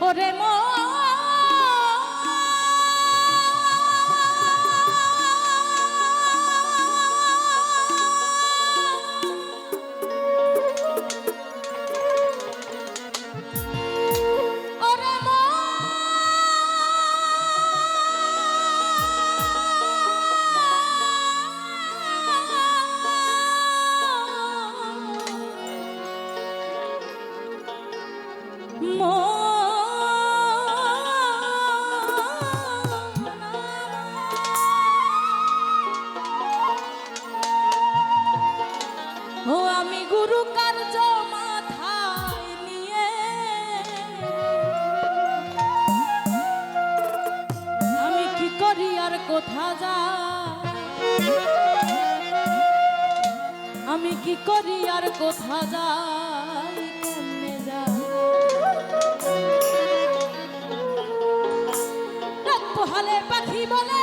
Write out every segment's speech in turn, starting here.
ওরে মন কোথা যা আমি কি করি আর কোথা যা ডাক পাখি বলে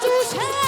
主唱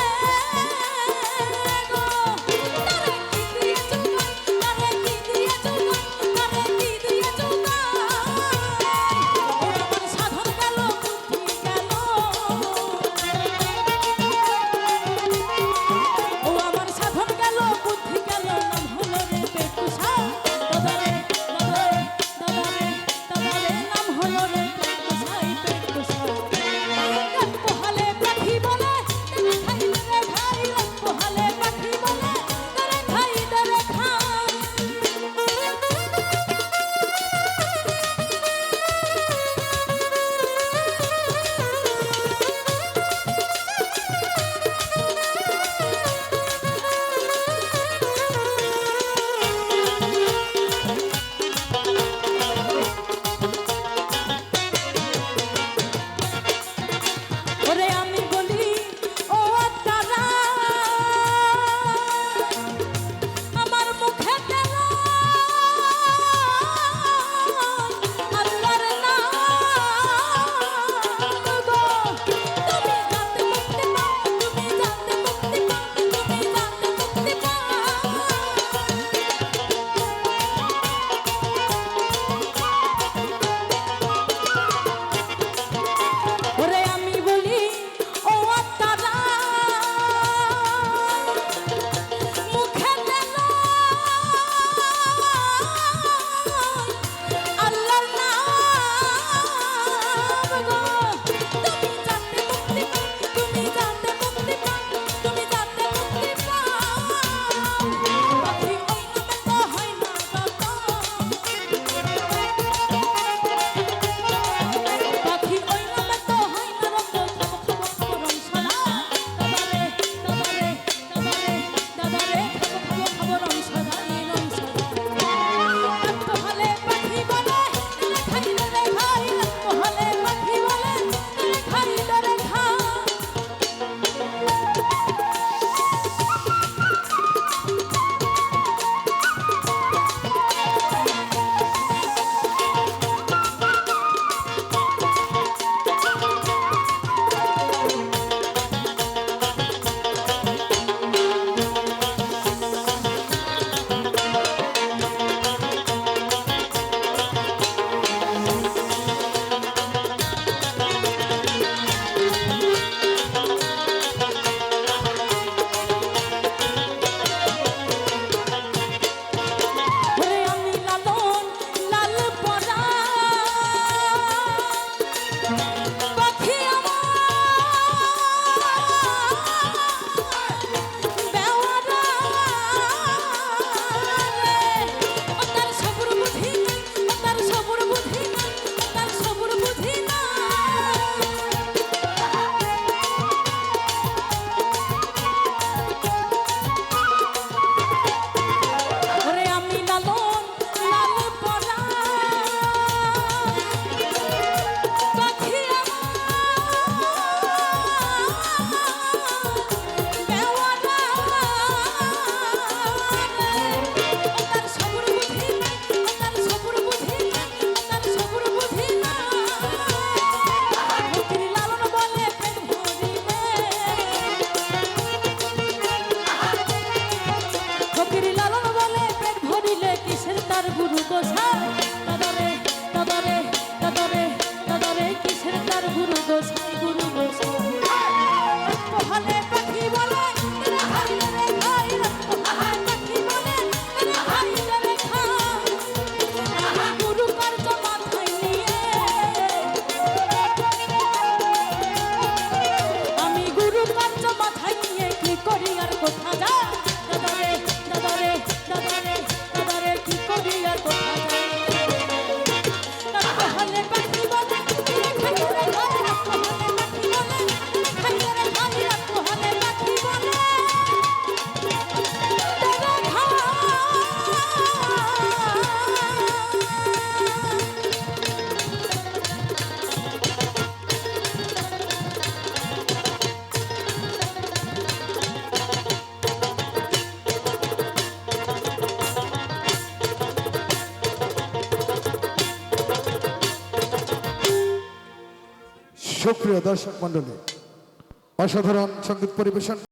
কোথা সুপ্রিয় দর্শক মন্ডলী অসাধারণ সংগীত পরিবেশন